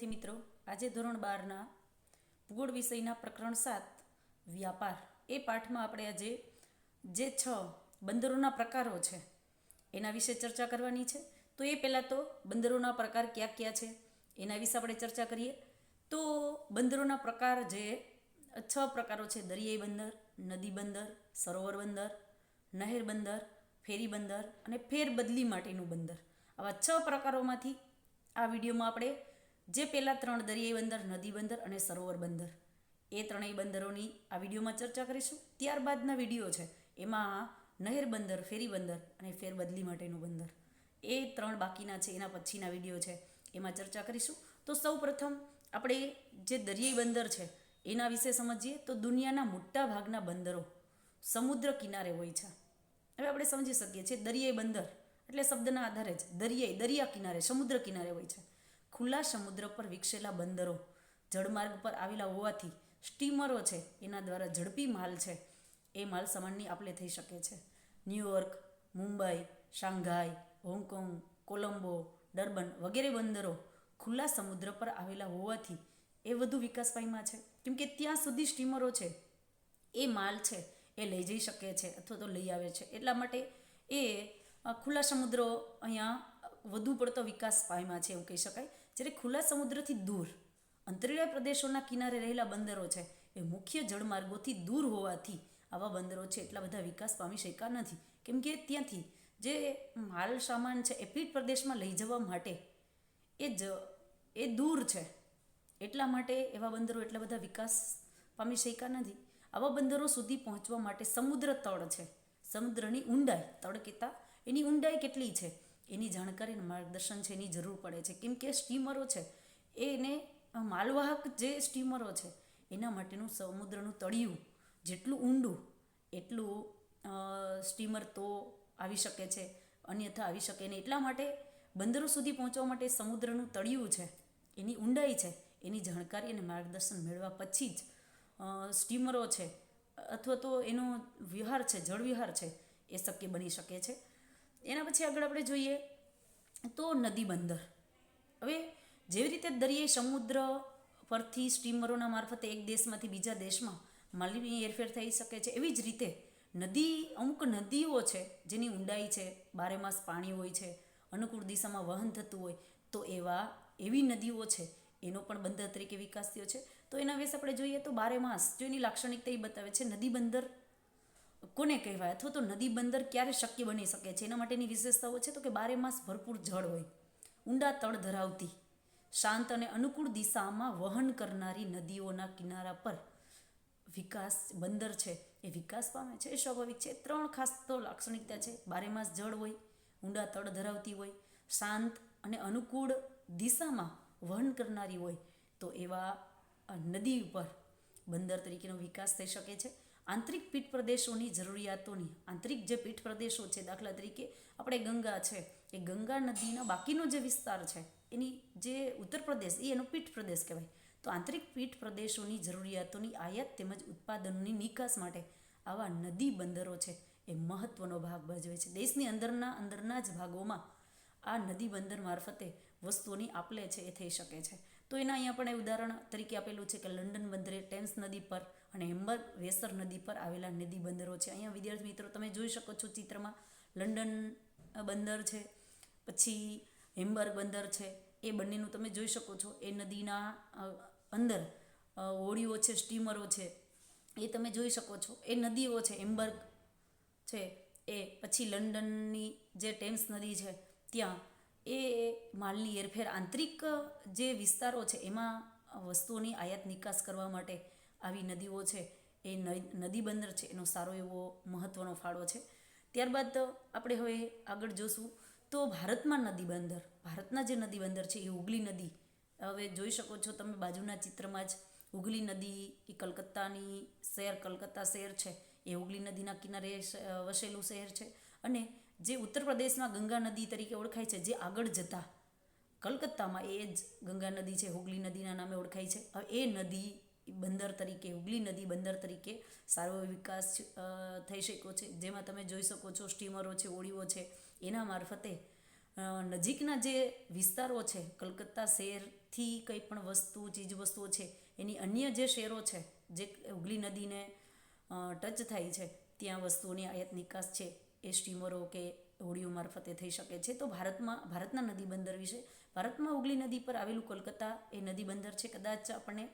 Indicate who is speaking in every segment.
Speaker 1: વિદ્યાર્થી મિત્રો, આજે ધોરણ બારના ભૂગોળ વિષયના પ્રકરણ સાત, વ્યાપાર. એ પાઠમાં આપણે આજે જે છ બંદરોના પ્રકારો છે, એના વિશે ચર્ચા કરવાની છે. તો એ પહેલાં તો બંદરોના પ્રકાર કયા કયા છે, એના વિશે આપણે ચર્ચા કરીએ. તો બંદરોના પ્રકાર જે છ પ્રકારો છે, દરિયાઈ બંદર, નદી બંદર, સરોવર બંદર, નહેર બંદર, ફેરી બંદર અને ફેરબદલી માટેનું બંદર. આવા છ પ્રકારોમાંથી આ વિડીયોમાં આપણે જે પહેલાં ત્રણ દરિયાઈ બંદર, નદી બંદર અને સરોવર બંદર. એ ત્રણેય બંદરોની આ વિડીયોમાં ચર્ચા કરીશું. ત્યારબાદના વીડિયો છે. એમાં નહેર બંદર, ફેરી બંદર અને ફેરબદલી માટેનું બંદર. એ ત્રણ બાકીના છે. એના પછીના વીડિયો છે. એમાં ચર્ચા કરીશું. તો સૌ પ્રથમ આપણે જે દરિયાઈ બંદર છે, એના વિશે સમજીએ તો દુનિયાના મોટા ભાગના બંદરો સમુદ્ર કિનારે હોય છે. હવે આપણે સમજી શકીએ છીએ દરિયાઈ બંદર એટલે શબ્દના આધારે જ દરિયાઈ, દરિયા કિનારે, સમુદ્ર કિનારે હોય છે. ખુલ્લા સમુદ્ર પર વિકસેલા બંદરો જળમાર્ગ પર આવેલા હોવાથી સ્ટીમરો છે, એના દ્વારા ઝડપી માલ છે. એ માલ સામાનની આપલે થઈ શકે છે. New York, Mumbai, Shanghai, Hong Kong, Colombo, Durban વગેરે બંદરો ખુલ્લા સમુદ્ર પર આવેલા હોવાથી એ વધુ વિકાસ પામ્યા છે કેમકે ત્યાં સુધી સ્ટીમરો છે, એ માલ છે, એ લઈ જઈ શકે છે અથવા તો લઈ આવે છે. એટલા માટે એ ખુલ્લા સમુદ્રો અહીંયા વધુ પડતો વિકાસ પામ્યા છે, એવું કહી શકાય. જ્યારે ખુલ્લા સમુદ્રથી દૂર, અંતરિયાળ પ્રદેશોના કિનારે રહેલા બંદરો છે, એ મુખ્ય જળમાર્ગોથી દૂર હોવાથી આવા બંદરો છે એટલા બધા વિકાસ પામી શક્યા નથી. કેમ કે ત્યાંથી જે માલ સામાન છે એ પીઠ પ્રદેશમાં લઈ જવા માટે એ જ, એ દૂર છે. એટલા માટે એવા બંદરો એટલા બધા વિકાસ પામી શક્યા નથી. આવા બંદરો સુધી પહોંચવા માટે સમુદ્ર તળ છે. સમુદ્રની ઊંડાઈ, તળ કહેતા એની ઊંડાઈ કેટલી છે? એની જાણકારી અને માર્ગદર્શન છે, એની જરૂર પડે છે. કેમ કે સ્ટીમરો છે, એને માલવાહક જે સ્ટીમરો છે, એના માટેનું સમુદ્રનું તળિયું જેટલું ઊંડું, એટલું સ્ટીમર તો આવી શકે છે, અન્યથા આવી શકે નહીં. એટલા માટે બંદરો સુધી પહોંચવા માટે સમુદ્રનું તળિયું છે, એની ઊંડાઈ છે, એની જાણકારી અને માર્ગદર્શન મેળવ્યા પછી જ સ્ટીમરો છે, અથવા તો એનો વિહાર છે, જળવિહાર છે, એ શક્ય બની શકે છે. એના પછી આગળ આપણે જોઈએ તો નદી બંદર. હવે જેવી રીતે દરિયાઈ સમુદ્ર પરથી સ્ટીમરોના મારફતે એક દેશમાંથી બીજા દેશમાં માલની હેરફેર થઈ શકે છે, એવી જ રીતે નદી, અમુક નદીઓ છે જેની ઊંડાઈ છે, બારે માસ પાણી હોય છે, અનુકૂળ દિશામાં વહન થતું હોય, તો એવા, એવી નદીઓ છે, એનો પણ બંદર તરીકે વિકાસ થયો છે. તો એના વિશે આપણે જોઈએ તો બારે માસ, જો એની લાક્ષણિકતા એ બતાવે છે, નદી બંદર કોને કહેવાય? અથવા તો નદી બંદર ક્યારે શક્ય બની શકે છે? એના માટેની વિશેષતાઓ છે તો કે બારે માસ ભરપૂર જળ હોય. ઊંડા તળ ધરાવતી, શાંત અને અનુકૂળ દિશામાં વહન કરનારી નદીઓના કિનારા પર વિકાસ, બંદર છે, એ વિકાસ પામે છે. એ સ્વાભાવિક છે, ત્રણ ખાસ તો લાક્ષણિકતા છે. બારે માસ જળ હોય, ઊંડા તળ ધરાવતી હોય, શાંત અને અનુકૂળ દિશામાં વહન કરનારી હોય, તો એવા નદી ઉપર બંદર તરીકેનો વિકાસ થઈ શકે છે. આંતરિક પીઠ પ્રદેશોની જરૂરિયાતોની, આંતરિક જે પીઠ પ્રદેશો છે દાખલા તરીકે, આપણે ગંગા છે, એ ગંગા નદીના બાકીનો જે વિસ્તાર છે, એની જે ઉત્તર પ્રદેશ, એ એનો પીઠ પ્રદેશ કહેવાય. તો આંતરિક પીઠ પ્રદેશોની જરૂરિયાતોની આયાત તેમજ ઉત્પાદનોની નિકાસ માટે આવા નદી બંદરો છે, એ મહત્વનો ભાગ ભજવે છે. દેશની અંદરના અંદરના જ ભાગોમાં આ નદી બંદર મારફતે વસ્તુઓની આપલે છે એ થઈ શકે છે. તો એના અહીંયા પણ ઉદાહરણ તરીકે આપેલું છે કે લંડન બંદરે ટેમ્સ નદી પર અને હેમ્બર વેસર નદી પર આવેલા નદી બંદરો છે. અહીંયા વિદ્યાર્થી મિત્રો, તમે જોઈ શકો છો ચિત્રમાં લંડન બંદર છે, પછી હેમ્બર્ગ બંદર છે. એ બંનેનું તમે જોઈ શકો છો. એ નદીના અંદર હોડીઓ છે, સ્ટીમરો છે. એ તમે જોઈ શકો છો. એ નદીઓ છે, હેમ્બર્ગ છે. એ પછી લંડનની જે ટેમ્સ નદી છે, ત્યાં એ માલની હેરફેર આંતરિક જે વિસ્તારો છે, એમાં વસ્તુઓની આયાત નિકાસ કરવા માટે આવી નદીઓ છે, એ નદી બંદર છે, એનો સારો એવો મહત્ત્વનો ફાળો છે. ત્યારબાદ આપણે હવે આગળ જોશું તો ભારતમાં નદી બંદર, ભારતના જે નદી બંદર છે, એ હુગલી નદી, હવે જોઈ શકો છો તમે બાજુના ચિત્રમાં જ હુગલી નદી, એ કલકત્તાની શહેર, કલકત્તા શહેર છે, એ હુગલી નદીના કિનારે વસેલું શહેર છે અને જે ઉત્તર પ્રદેશમાં ગંગા નદી તરીકે ઓળખાય છે, જે આગળ જતા કલકત્તામાં એ જ ગંગા નદી છે, હુગલી નદીના નામે ઓળખાય છે. હવે એ નદી બંદર તરીકે, હુગલી નદી બંદર તરીકે સારો વિકાસ થઈ શક્યો છે. જેમાં તમે જોઈ શકો છો, સ્ટીમરો છે, ઓળીઓ છે, એના મારફતે નજીકના જે વિસ્તારો છે, કલકત્તા શહેરથી કંઈ પણ વસ્તુ ચીજ વસ્તુઓ છે, એની અન્ય જે શેરો છે, જે હુગલી નદીને ટચ થાય છે, ત્યાં વસ્તુઓની આયાત નિકાસ છે, એ સ્ટીમરો કે હોડીઓ મારફતે થઈ શકે છે. તો ભારતમાં, ભારતના નદી બંદર વિશે, ભારતમાં હુગલી નદી પર આવેલું કોલકાતા એ નદી બંદર છે. કદાચ આપણને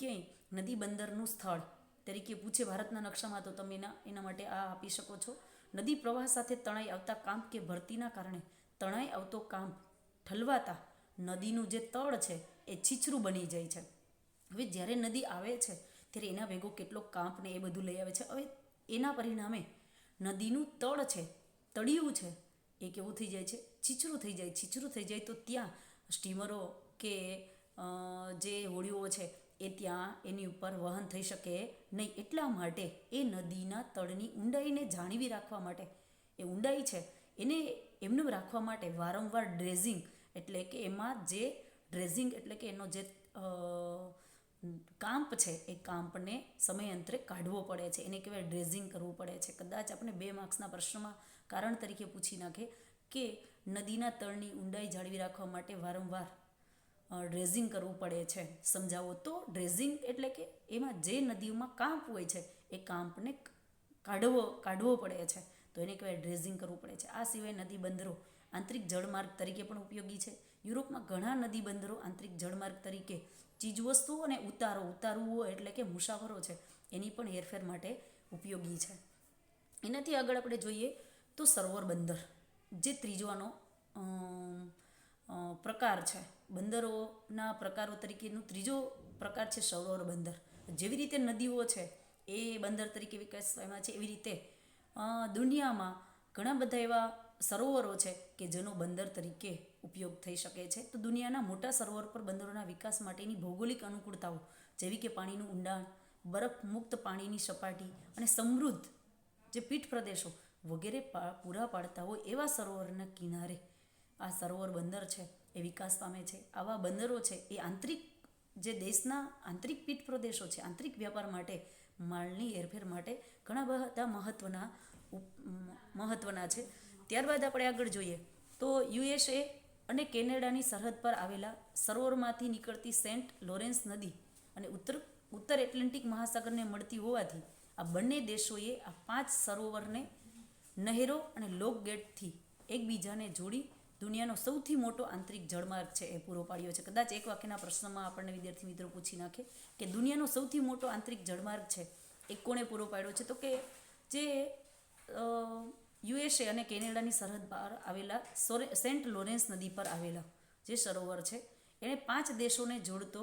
Speaker 1: ક્યાંય નદી બંદરનું સ્થળ? તરીકે પૂછે ભારતના નકશામાં તો તમે એના એના માટે આ આપી શકો છો. નદી પ્રવાહ સાથે તણાઈ આવતા કાંપ કે ભરતીના કારણે તણાઈ આવતો કાંપ ઠલવાતા નદીનું જે તળ છે, એ છીછરું બની જાય છે. હવે જ્યારે નદી આવે છે, ત્યારે એના ભેગો કેટલો કાંપ ને એ બધું લઈ આવે છે. હવે એના પરિણામે નદીનું તળ છે, તળિયું છે, એ કેવું થઈ જાય છે? છીછરું થઈ જાય. છીછરું થઈ જાય તો ત્યાં સ્ટીમરો કે જે હોડીઓ છે એ ત્યાં એની ઉપર વહન થઈ શકે નહીં એટલા માટે એ નદીના તળની ઊંડાઈને જાળવી રાખવા માટે. એ ઊંડાઈ છે, એને એમનું રાખવા માટે વારંવાર ડ્રેઝિંગ એટલે કે એમાં જે ડ્રેઝિંગ એટલે કે એનો જે કાંપ છે, એ કાંપને સમયાંતરે કાઢવો પડે છે. એને કહેવાય ડ્રેઝિંગ કરવું પડે છે. કદાચ આપણે બે માર્ક્સના પ્રશ્નમાં કારણ તરીકે પૂછી નાખે કે નદીના તળની ઊંડાઈ જાળવી રાખવા માટે વારંવાર ડ્રેઝિંગ કરવું પડે છે. સમજાવો? તો ડ્રેઝિંગ એટલે કે એમાં જે નદીઓમાં કાંપ હોય છે એ કાંપને કાઢવો કાઢવો પડે છે. તો એને કહેવાય ડ્રેઝિંગ કરવું પડે છે. આ સિવાય નદી બંદરો આંતરિક જળમાર્ગ તરીકે પણ ઉપયોગી છે. યુરોપમાં ઘણા નદી બંદરો આંતરિક જળમાર્ગ તરીકે ચીજવસ્તુઓ અને ઉતારો ઉતારવો એટલે કે મુસાફરો છે એની પણ હેરફેર માટે ઉપયોગી છે. એનાથી આગળ આપણે જોઈએ તો સરોવર બંદર જે અ, પ્રકાર છે. બંદરોના પ્રકારો તરીકેનું ત્રીજો પ્રકાર છે સરોવર બંદર. જેવી રીતે નદીઓ છે, એ બંદર તરીકે વિકાસ પામ્યા છે એવી રીતે. દુનિયામાં ઘણા બધા એવા સરોવરો છે કે જેનો બંદર તરીકે ઉપયોગ થઈ શકે છે. તો દુનિયાના મોટા સરોવર પર બંદરોના વિકાસ માટેની ભૌગોલિક અનુકૂળતાઓ જેવી કે પાણીનું ઊંડાણ, બરફ મુક્ત પાણીની સપાટી અને સમૃદ્ધ જે પીઠ પ્રદેશો વગેરે પૂરા પાડતા હોય એવા સરોવરના કિનારે આ સરોવર બંદર છે, એ વિકાસ પામે છે. આવા બંદરો છે, એ આંતરિક જે દેશના આંતરિક પીઠ પ્રદેશો છે, આંતરિક વ્યાપાર માટે, માલની હેરફેર માટે ઘણા બધા મહત્ત્વના મહત્ત્વના છે. ત્યારબાદ આપણે આગળ જોઈએ. તો યુએસએ અને કેનેડાની સરહદ પર આવેલા સરોવરમાંથી નીકળતી સેન્ટ લોરેન્સ નદી અને ઉત્તર ઉત્તર એટલાન્ટિક મહાસાગરને મળતી હોવાથી, આ બંને દેશોએ આ પાંચ સરોવરને નહેરો અને લોક ગેટથી એકબીજાને જોડી દુનિયાનો સૌથી મોટો આંતરિક જળમાર્ગ છે એ પૂરો પાડ્યો છે. કદાચ એક વાક્યના પ્રશ્નમાં આપણને વિદ્યાર્થી મિત્રો પૂછી નાખે કે દુનિયાનો સૌથી મોટો આંતરિક જળમાર્ગ છે એ કોણે પૂરો પાડ્યો છે? તો કે જે યુએસએ અને કેનેડાની સરહદ પર આવેલા સેન્ટ લોરેન્સ નદી પર આવેલા જે સરોવર છે, એણે પાંચ દેશોને જોડતો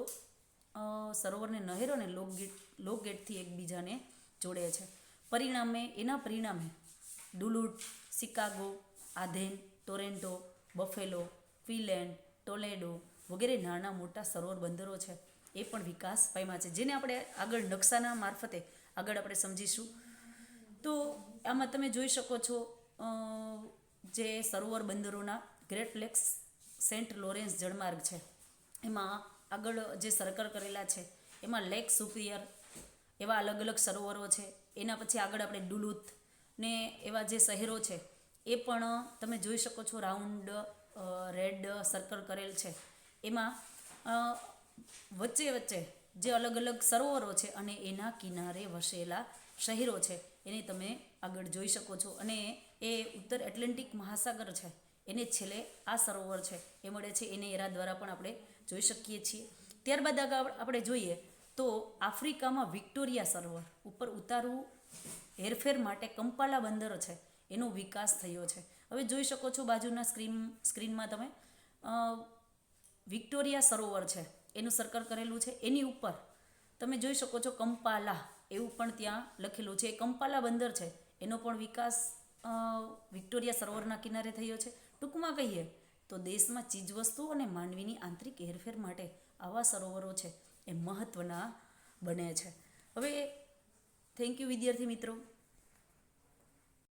Speaker 1: સરોવરને નહેરો અને લોકગેટ લોકગેટથી એકબીજાને જોડે છે. પરિણામે એના પરિણામે ડુલુટ, શિકાગો, આધેન, ટોરેન્ટો બફેલો ક્વિલેન્ડ ટોલેડો વગેરે નાના મોટા સરોવર બંદરો છે. એ પણ વિકાસ પામ્યા છે. જેને આપણે આગળ નકશાના મારફતે આગળ આપણે સમજીશું. તો આમાં તમે જોઈ શકો છો જે સરોવર બંદરોના ગ્રેટ લેક્સ સેન્ટ લોરેન્સ જળમાર્ગ છે. એમાં આગળ જે સરકાર કરેલા છે, એમાં લેક સુપિયર એવા અલગ અલગ સરોવરો છે. એના પછી આગળ આપણે ડુલુથ ને એવા જે શહેરો છે એ પણ તમે જોઈ શકો છો રાઉન્ડ રેડ સર્કલ કરેલ છે. એમાં વચ્ચે વચ્ચે જે અલગ અલગ સરોવરો છે અને એના કિનારે વસેલા શહેરો છે, એને તમે આગળ જોઈ શકો છો. અને એ ઉત્તર એટલાન્ટિક મહાસાગર છે, એને છેલ્લે આ સરોવર છે, એ મળે છે, એને એરા દ્વારા પણ આપણે જોઈ શકીએ છીએ. ત્યારબાદ આગળ આપણે જોઈએ તો આફ્રિકામાં વિક્ટોરિયા સરોવર ઉપર ઉતારવું હેરફેર માટે કંપાલા બંદર છે. એનો વિકાસ થયો છે. હવે જોઈ શકો છો બાજુના સ્ક્રીન, સ્ક્રીનમાં તમે વિક્ટોરિયા સરોવર છે, એનું સર્કલ કરેલું છે. એની ઉપર તમે જોઈ શકો છો કંપાલા, એવું પણ ત્યાં લખેલું છે. કંપાલા બંદર છે. એનો પણ વિકાસ વિક્ટોરિયા સરોવરના કિનારે થયો છે. ટૂંકમાં કહીએ તો દેશમાં ચીજવસ્તુ અને માનવીની આંતરિક હેરફેર માટે આવા સરોવરો છે એ મહત્ત્વના બને છે. હવે થેન્ક યુ વિદ્યાર્થી મિત્રો.